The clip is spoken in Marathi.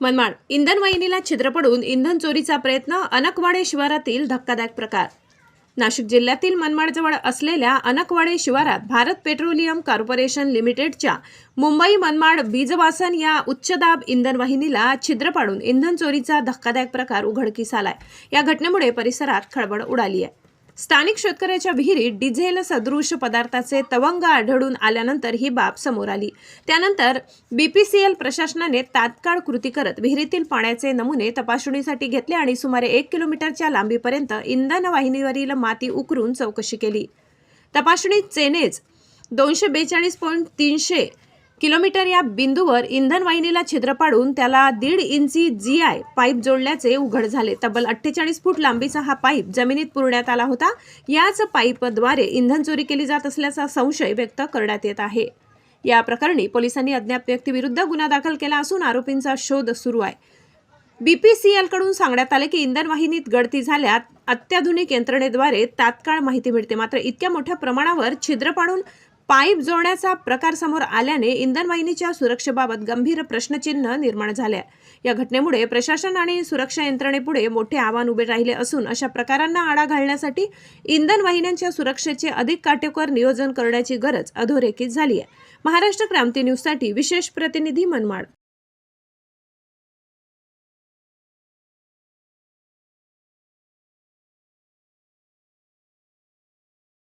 मनमाड. इंधन वाहिनीला छिद्र पडून इंधन चोरीचा प्रयत्न अनकवाडे शिवारातील धक्कादायक प्रकार. नाशिक जिल्ह्यातील मनमाडजवळ असलेल्या अनकवाडे शिवारात भारत पेट्रोलियम कॉर्पोरेशन लिमिटेडच्या मुंबई मनमाड बीजवासन या उच्चदाब इंधन वाहिनीला छिद्र पाडून इंधन चोरीचा धक्कादायक प्रकार उघडकीस आलाय. या घटनेमुळे परिसरात खळबळ उडाली आहे. स्थानिक शेतकऱ्याच्या विहिरीत डिझेल सदृश पदार्थाचे तवंग आढळून आल्यानंतर ही बाब समोर आली. त्यानंतर बीपीसीएल प्रशासनाने तात्काळ कृती करत विहिरीतील पाण्याचे नमुने तपासणीसाठी घेतले आणि सुमारे एक किलोमीटरच्या लांबीपर्यंत इंधन वाहिनीवरील माती उकरून चौकशी केली. तपासणीत चेनेज दोनशे बेचाळीस पॉईंट तीनशे किलोमीटर या बिंदूवर इंधन वाहिनीला छिद्र पाडून त्याला दीड इंची जी आय पाईप जोडल्याचे उघड झाले. तब्बल अठ्ठेचाळीस फूट लांबीचा हा पाईप जमिनीत पुरण्यात आला होता. याच पाईपद्वारे इंधन चोरी केली जात असल्याचा संशय व्यक्त करण्यात येत आहे. या प्रकरणी पोलिसांनी अज्ञात व्यक्तीविरुद्ध गुन्हा दाखल केला असून आरोपींचा शोध सुरू आहे. बीपीसीएलकडून सांगण्यात आले की इंधन वाहिनीत गळती झाल्यात अत्याधुनिक यंत्रणेद्वारे तात्काळ माहिती मिळते. मात्र इतक्या मोठ्या प्रमाणावर छिद्र पाडून पाईप जोडण्याचा प्रकार समोर आल्याने इंधन वाहिनीच्या सुरक्षेबाबत गंभीर प्रश्नचिन्ह निर्माण झाले. या घटनेमुळे प्रशासन आणि सुरक्षा यंत्रणेपुढे मोठे आव्हान उभे राहिले असून अशा प्रकारांना आळा घालण्यासाठी इंधन वाहिन्यांच्या सुरक्षेचे अधिक काटेकोर नियोजन करण्याची गरज अधोरेखित झाली आहे महाराष्ट्र क्रांती न्यूजसाठी विशेष प्रतिनिधी मनमाड.